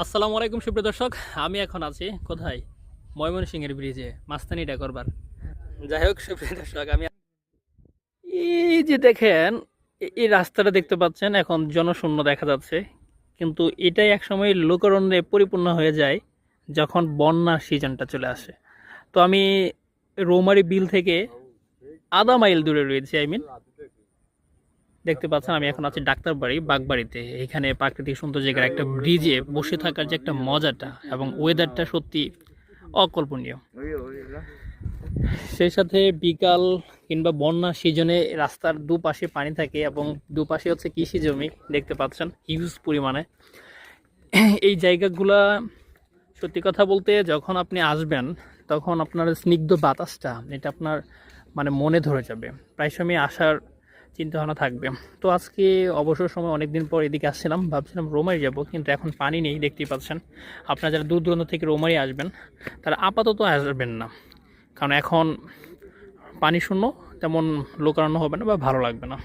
আসসালামু আলাইকুম, সুপ্রিয় দর্শক। আমি এখন আছি কোথায়? ময়মনসিংহের ব্রিজে মাস্তানি করবার। যাই হোক, সুপ্রিয় দর্শক, আমি এই যে দেখেন এই রাস্তাটা দেখতে পাচ্ছেন, এখন জনশূন্য দেখা যাচ্ছে। কিন্তু এটাই একসময় লোকরণ্যে পরিপূর্ণ হয়ে যায়, যখন বন্যার সিজনটা চলে আসে। তো আমি রৌমারি বিল থেকে আধা মাইল দূরে রয়েছি আই মিন দেখতে পাচ্ছেন, আমি এখন আছি ডাক্তার বাড়ি বাগবাড়িতে। এখানে প্রাকৃতিক সুন্দর জায়গার একটা ব্রিজে বসে থাকার যে একটা মজাটা এবং ওয়েদারটা সত্যি অকল্পনীয়। সেই সাথে বিকাল কিংবা বন্যা সিজনে রাস্তার দুপাশে পানি থাকে এবং দুপাশে হচ্ছে কৃষি জমি, দেখতে পাচ্ছেন হিউজ পরিমাণে। এই জায়গাগুলা, সত্যি কথা বলতে যখন আপনি আসবেন, তখন আপনার স্নিগ্ধ বাতাসটা, এটা আপনার মানে মনে ধরে যাবে। প্রায় সময় আসার চিন্তা ভাবনা থাকবে। তো আজকে অবসর সময় অনেক দিন পর এদিকে আসছিলাম, ভাবছিলাম রোমারি যাব, কিন্তু এখন পানি নেই, দেখতেই পাচ্ছেন। আপনারা যারা দূর দূরান্ত থেকে রোমারি আসবেন, তারা আপাতত আসবেন না। কারণ এখন পানি শূন্য, তেমন লোকারণ্য হবে না বা ভালো লাগবে না।